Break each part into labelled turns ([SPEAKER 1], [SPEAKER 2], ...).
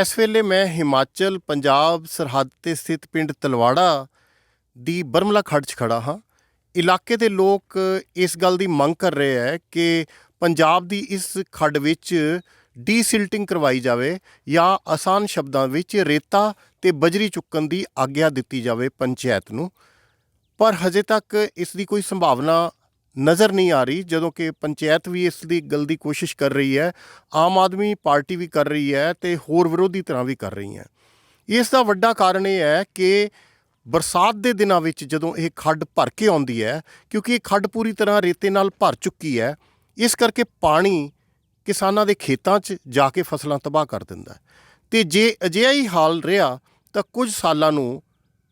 [SPEAKER 1] ਇਸ ਵੇਲੇ ਮੈਂ ਹਿਮਾਚਲ, ਪੰਜਾਬ, ਸਰਹੱਦ ਤੇ ਸਥਿਤ ਪਿੰਡ ਤਲਵਾੜਾ ਦੀ ਬਰਮਲਾ ਖੱਡ 'ਚ ਖੜਾ ਹਾਂ। ਇਲਾਕੇ ਦੇ ਲੋਕ ਇਸ ਗੱਲ ਦੀ ਮੰਗ ਕਰ ਰਹੇ ਹੈ ਕਿ ਪੰਜਾਬ ਦੀ ਇਸ ਖੱਡ ਵਿੱਚ ਡੀਸਿਲਟਿੰਗ ਕਰਵਾਈ ਜਾਵੇ ਜਾਂ ਆਸਾਨ ਸ਼ਬਦਾਂ ਵਿੱਚ ਰੇਤਾ ਤੇ ਬਜਰੀ ਚੁੱਕਣ ਦੀ ਆਗਿਆ ਦਿੱਤੀ ਜਾਵੇ ਪੰਚਾਇਤ ਨੂੰ। ਪਰ ਹਜੇ ਤੱਕ ਇਸ ਦੀ ਕੋਈ ਸੰਭਾਵਨਾ ਨਜ਼ਰ ਨਹੀਂ ਆ ਰਹੀ, ਜਦੋਂ ਕਿ ਪੰਚਾਇਤ ਵੀ ਇਸ ਦੀ ਗੱਲ ਦੀ ਕੋਸ਼ਿਸ਼ ਕਰ ਰਹੀ ਹੈ, ਆਮ ਆਦਮੀ ਪਾਰਟੀ ਵੀ ਕਰ ਰਹੀ ਹੈ ਤੇ ਹੋਰ ਵਿਰੋਧੀ ਤਰ੍ਹਾਂ ਵੀ ਕਰ ਰਹੀ ਹੈ ਇਸ ਦਾ ਵੱਡਾ ਕਾਰਨ ਇਹ ਹੈ ਕਿ ਬਰਸਾਤ ਦੇ ਦਿਨਾਂ ਵਿੱਚ ਜਦੋਂ ਇਹ ਖੱਡ ਭਰ ਕੇ ਆਉਂਦੀ ਹੈ, ਕਿਉਂਕਿ ਇਹ ਖੱਡ ਪੂਰੀ ਤਰ੍ਹਾਂ ਰੇਤੇ ਨਾਲ ਭਰ ਚੁੱਕੀ ਹੈ, ਇਸ ਕਰਕੇ ਪਾਣੀ ਕਿਸਾਨਾਂ ਦੇ ਖੇਤਾਂ 'ਚ ਜਾ ਕੇ ਫਸਲਾਂ ਤਬਾਹ ਕਰ ਦਿੰਦਾ ਹੈ। ਤੇ ਜੇ ਅਜਿਹਾ ਹੀ ਹਾਲ ਰਿਹਾ, ਤਾਂ ਕੁਝ ਸਾਲਾਂ ਨੂੰ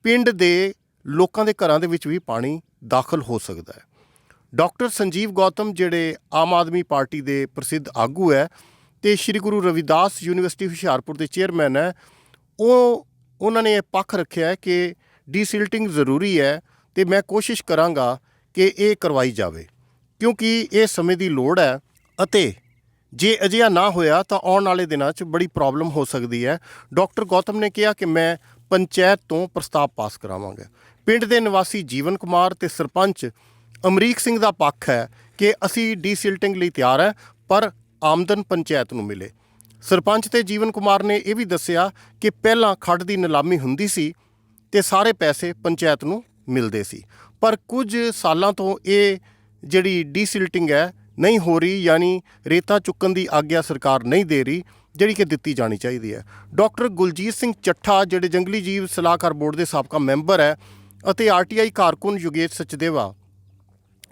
[SPEAKER 1] ਪਿੰਡ ਦੇ ਲੋਕਾਂ ਦੇ ਘਰਾਂ ਦੇ ਵਿੱਚ ਵੀ ਪਾਣੀ ਦਾਖਲ ਹੋ ਸਕਦਾ ਹੈ। ਡਾਕਟਰ ਸੰਜੀਵ ਗੌਤਮ, ਜਿਹੜੇ ਆਮ ਆਦਮੀ ਪਾਰਟੀ ਦੇ ਪ੍ਰਸਿੱਧ ਆਗੂ ਹੈ ਤੇ ਸ੍ਰੀ ਗੁਰੂ ਰਵਿਦਾਸ ਯੂਨੀਵਰਸਿਟੀ ਹੁਸ਼ਿਆਰਪੁਰ ਦੇ ਚੇਅਰਮੈਨ ਹੈ, ਉਹ, ਉਹਨਾਂ ਨੇ ਇਹ ਪੱਖ ਰੱਖਿਆ ਹੈ ਕਿ ਡੀਸਿਲਟਿੰਗ ਜ਼ਰੂਰੀ ਹੈ ਤੇ ਮੈਂ ਕੋਸ਼ਿਸ਼ ਕਰਾਂਗਾ ਕਿ ਇਹ ਕਰਵਾਈ ਜਾਵੇ, ਕਿਉਂਕਿ ਇਹ ਸਮੇਂ ਦੀ ਲੋੜ ਹੈ ਅਤੇ ਜੇ ਅਜਿਹਾ ਨਾ ਹੋਇਆ ਤਾਂ ਆਉਣ ਵਾਲੇ ਦਿਨਾਂ 'ਚ ਬੜੀ ਪ੍ਰੋਬਲਮ ਹੋ ਸਕਦੀ ਹੈ। ਡਾਕਟਰ ਗੌਤਮ ਨੇ ਕਿਹਾ ਕਿ ਮੈਂ ਪੰਚਾਇਤ ਤੋਂ ਪ੍ਰਸਤਾਵ ਪਾਸ ਕਰਾਵਾਂਗਾ। ਪਿੰਡ ਦੇ ਨਿਵਾਸੀ ਜੀਵਨ ਕੁਮਾਰ ਤੇ ਸਰਪੰਚ ਅਮਰੀਕ ਸਿੰਘ ਦਾ ਪੱਖ ਹੈ ਕਿ ਅਸੀਂ ਡੀਸਿਲਟਿੰਗ ਲਈ ਤਿਆਰ ਹੈ, ਪਰ ਆਮਦਨ ਪੰਚਾਇਤ ਨੂੰ ਮਿਲੇ। ਸਰਪੰਚ ਤੇ ਜੀਵਨ ਕੁਮਾਰ ਨੇ ਇਹ ਵੀ ਦੱਸਿਆ ਕਿ ਪਹਿਲਾਂ ਖੱਡ ਦੀ ਨਿਲਾਮੀ ਹੁੰਦੀ ਸੀ ਤੇ ਸਾਰੇ ਪੈਸੇ ਪੰਚਾਇਤ ਨੂੰ ਮਿਲਦੇ ਸੀ। ਪਰ ਕੁਝ ਸਾਲਾਂ ਤੋਂ ਇਹ ਜਿਹੜੀ ਡੀਸਿਲਟਿੰਗ ਹੈ ਨਹੀਂ ਹੋ ਰਹੀ, ਯਾਨੀ ਰੇਤਾ ਚੁੱਕਣ ਦੀ ਆਗਿਆ ਸਰਕਾਰ ਨਹੀਂ ਦੇ ਰਹੀ, ਜਿਹੜੀ ਕਿ ਦਿੱਤੀ ਜਾਣੀ ਚਾਹੀਦੀ ਹੈ। ਡਾਕਟਰ ਗੁਲਜੀਤ ਸਿੰਘ ਚੱਠਾ, ਜਿਹੜੇ ਜੰਗਲੀ ਜੀਵ ਸਲਾਹਕਾਰ ਬੋਰਡ ਦੇ ਸਾਬਕਾ ਮੈਂਬਰ ਹੈ, ਅਤੇ ਆਰਟੀਆਈ ਕਾਰਕੁਨ ਯੁਗੇਸ਼ ਸਚਦੇਵਾ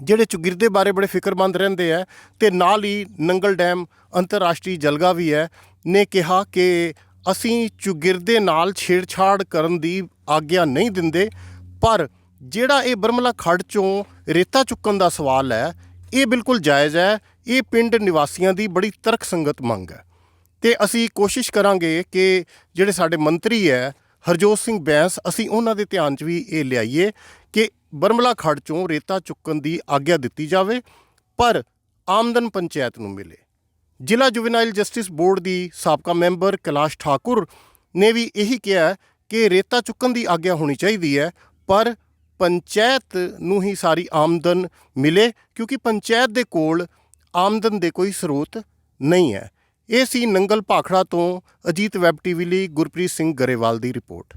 [SPEAKER 1] ਜਿਹੜੇ ਚੁਗਿਰਦੇ ਬਾਰੇ ਬੜੇ ਫਿਕਰਮੰਦ ਰਹਿੰਦੇ ਆ ਤੇ ਨਾਲ ਹੀ ਨੰਗਲ ਡੈਮ ਅੰਤਰਰਾਸ਼ਟਰੀ ਜਲਗਾ ਵੀ ਹੈ, ਨੇ ਕਿਹਾ ਕਿ ਅਸੀਂ ਚੁਗਿਰਦੇ ਨਾਲ ਛੇੜਛਾੜ ਕਰਨ ਦੀ ਆਗਿਆ ਨਹੀਂ ਦਿੰਦੇ, ਪਰ ਜਿਹੜਾ ਇਹ ਬਰਮਲਾ ਖੱਡ ਚੋਂ ਰੇਤਾ ਚੁੱਕਣ ਦਾ ਸਵਾਲ ਹੈ, ਇਹ ਬਿਲਕੁਲ ਜਾਇਜ਼ ਹੈ, ਇਹ ਪਿੰਡ ਨਿਵਾਸੀਆਂ ਦੀ ਬੜੀ ਤਰਕਸੰਗਤ ਮੰਗ ਹੈ। ਤੇ ਅਸੀਂ ਕੋਸ਼ਿਸ਼ ਕਰਾਂਗੇ ਕਿ ਜਿਹੜੇ ਸਾਡੇ ਮੰਤਰੀ ਹੈ, ਹਰਜੋਤ ਸਿੰਘ ਬੈਂਸ, ਅਸੀਂ ਉਹਨਾਂ ਦੇ ਧਿਆਨ 'ਚ ਵੀ ਇਹ ਲਿਆਈਏ ਕਿ ਬਰਮਲਾ ਖੱਡ ਚੋਂ ਰੇਤਾ ਚੁੱਕਣ ਦੀ ਆਗਿਆ ਦਿੱਤੀ ਜਾਵੇ, ਪਰ ਆਮਦਨ ਪੰਚਾਇਤ ਨੂੰ ਮਿਲੇ। ਜ਼ਿਲ੍ਹਾ ਜੁਵੈਨਾਈਲ ਜਸਟਿਸ ਬੋਰਡ ਦੀ ਸਾਬਕਾ ਮੈਂਬਰ ਕੈਲਾਸ਼ ਠਾਕੁਰ ਨੇ ਵੀ ਇਹੀ ਕਿਹਾ ਕਿ ਰੇਤਾ ਚੁੱਕਣ ਦੀ ਆਗਿਆ ਹੋਣੀ ਚਾਹੀਦੀ ਹੈ, ਪਰ ਪੰਚਾਇਤ ਨੂੰ ਹੀ ਸਾਰੀ ਆਮਦਨ ਮਿਲੇ, ਕਿਉਂਕਿ ਪੰਚਾਇਤ ਦੇ ਕੋਲ ਆਮਦਨ ਦੇ ਕੋਈ ਸਰੋਤ ਨਹੀਂ ਹੈ। ਇਹ ਸੀ ਨੰਗਲ ਭਾਖੜਾ ਤੋਂ ਅਜੀਤ ਵੈਬ ਟੀਵੀ ਲਈ ਗੁਰਪ੍ਰੀਤ ਸਿੰਘ ਗਰੇਵਾਲ ਦੀ ਰਿਪੋਰਟ।